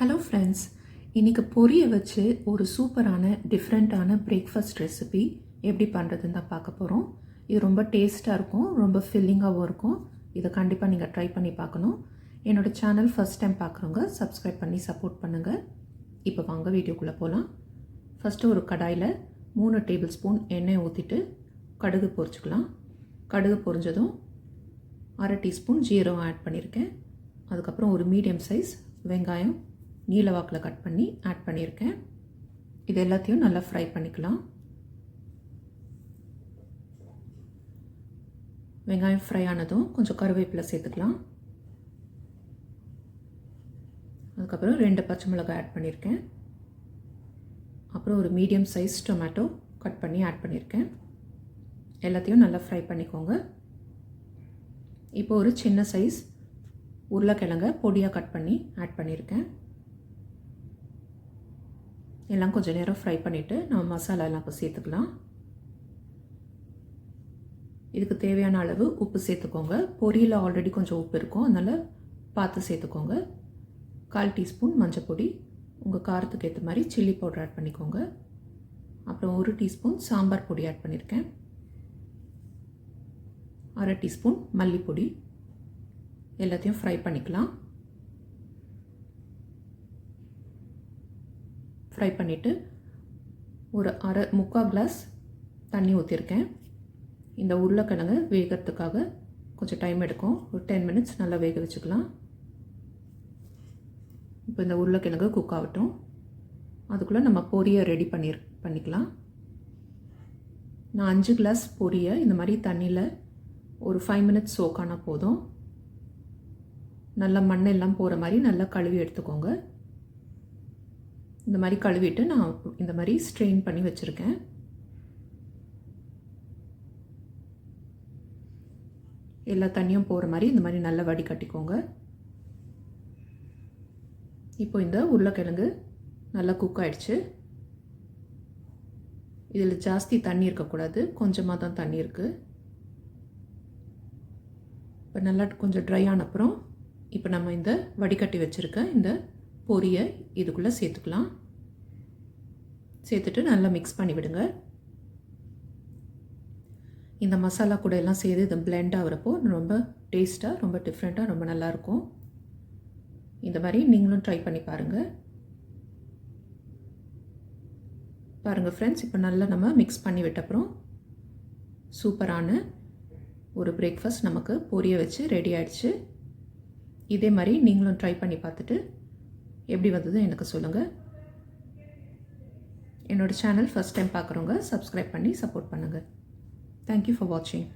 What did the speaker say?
Hello friends இன்றைக்கி பொரிய வச்சு ஒரு சூப்பரான டிஃப்ரெண்ட்டான பிரேக்ஃபாஸ்ட் ரெசிபி எப்படி பண்ணுறதுன்னு தான் பார்க்க போகிறோம் இது ரொம்ப டேஸ்ட்டாக இருக்கும் ரொம்ப ஃபில்லிங்காகவும் இருக்கும். இதை கண்டிப்பாக நீங்கள் ட்ரை பண்ணி பார்க்கணும். என்னோடய சேனல் ஃபஸ்ட் டைம் பார்க்குறவங்க சப்ஸ்கிரைப் பண்ணி சப்போர்ட் பண்ணுங்கள் இப்போ வாங்க வீடியோக்குள்ளே போகலாம் ஃபஸ்ட்டு ஒரு கடாயில் மூணு டேபிள் ஸ்பூன் எண்ணெய் ஊற்றிட்டு கடுகு பொரிச்சுக்கலாம். கடுகு பொரிஞ்சதும் அரை டீஸ்பூன் ஜீரகம் ஆட் பண்ணியிருக்கேன். அதுக்கப்புறம் ஒரு மீடியம் சைஸ் வெங்காயம் நீல வாக்கில் கட் பண்ணி ஆட் பண்ணியிருக்கேன் இது எல்லாத்தையும் நல்லா ஃப்ரை பண்ணிக்கலாம். வெங்காயம் ஃப்ரை ஆனதும் கொஞ்சம் கருவேப்பிலை சேர்த்துக்கலாம். அதுக்கப்புறம் ரெண்டு பச்சை மிளகாய் ஆட் பண்ணியிருக்கேன் அப்புறம் ஒரு மீடியம் சைஸ் டொமேட்டோ கட் பண்ணி ஆட் பண்ணியிருக்கேன் எல்லாத்தையும் நல்லா ஃப்ரை பண்ணிக்கோங்க. இப்போ ஒரு சின்ன சைஸ் உருளைக்கிழங்க பொடியாக கட் பண்ணி ஆட் பண்ணியிருக்கேன் எல்லாம் கொஞ்சம் நேரம் ஃப்ரை பண்ணிவிட்டு நம்ம மசாலா எல்லாம் இப்போ சேர்த்துக்கலாம். இதுக்கு தேவையான அளவு உப்பு சேர்த்துக்கோங்க. பொரியில் ஆல்ரெடி கொஞ்சம் உப்பு இருக்கும். அதனால் பார்த்து சேர்த்துக்கோங்க. கால் டீஸ்பூன் மஞ்சள் பொடி உங்கள் காரத்துக்கு ஏற்ற மாதிரி சில்லி பவுடர் ஆட் பண்ணிக்கோங்க. அப்புறம் ஒரு டீஸ்பூன் சாம்பார் பொடி ஆட் பண்ணியிருக்கேன் அரை டீஸ்பூன் மல்லிப்பொடி. எல்லாத்தையும் ஃப்ரை பண்ணிக்கலாம். ஃப்ரை பண்ணிவிட்டு ஒரு அரை முக்கால் கிளாஸ் தண்ணி ஊற்றிருக்கேன் இந்த உருளைக்கிழங்கு வேகிறதுக்காக கொஞ்சம் டைம் எடுக்கும். ஒரு டென் மினிட்ஸ் நல்லா வேக வச்சுக்கலாம். இப்போ இந்த உருளைக்கிழங்கு குக் ஆகட்டும். அதுக்குள்ளே நம்ம பொரியை ரெடி பண்ணி பண்ணிக்கலாம். நான் அஞ்சு கிளாஸ் பொரியை இந்த மாதிரி தண்ணியில் ஒரு ஃபைவ் மினிட்ஸ் சோக்கானால் போதும். நல்லா மண்ணெல்லாம் போகிற மாதிரி நல்லா கழுவி எடுத்துக்கோங்க. இந்த மாதிரி கழுவிட்டு நான் இந்த மாதிரி ஸ்ட்ரெயின் பண்ணி வச்சுருக்கேன். எல்லா தண்ணியும் போகிற மாதிரி இந்த மாதிரி நல்லா வடிகட்டிக்கோங்க இப்போ இந்த உருளைக்கிழங்கு நல்லா குக் ஆயிடுச்சு. இதில் ஜாஸ்தி தண்ணி இருக்கக்கூடாது கொஞ்சமாக தான் தண்ணி இருக்குது இப்போ நல்லா கொஞ்சம் ட்ரை ஆன அப்புறம் இப்போ நம்ம இந்த வடிகட்டி வச்சுருக்க இந்த பொரியை இதுக்குள்ளே சேர்த்துக்கலாம். சேர்த்துட்டு நல்லா மிக்ஸ் பண்ணி விடுங்க. இந்த மசாலா கூட எல்லாம் சேர்த்து இது பிளெண்ட் ஆகிறப்போ ரொம்ப டேஸ்ட்டாக ரொம்ப டிஃப்ரெண்ட்டாக ரொம்ப நல்லாயிருக்கும் இந்த மாதிரி நீங்களும் ட்ரை பண்ணி பாருங்கள் பாருங்கள் ஃப்ரெண்ட்ஸ் இப்போ நல்லா நம்ம மிக்ஸ் பண்ணி விட்டப்புறம் சூப்பரான ஒரு பிரேக்ஃபாஸ்ட் நமக்கு பொரிய வச்சு ரெடி ஆயிடுச்சு. இதே மாதிரி நீங்களும் ட்ரை பண்ணி பார்த்துட்டு எப்படி வந்தது எனக்கு சொல்லுங்கள் என்னோடய சேனல் ஃபஸ்ட் டைம் பார்க்குறவங்க சப்ஸ்கிரைப் பண்ணி சப்போர்ட் பண்ணுங்கள் தேங்க்யூ ஃபார் வாட்சிங்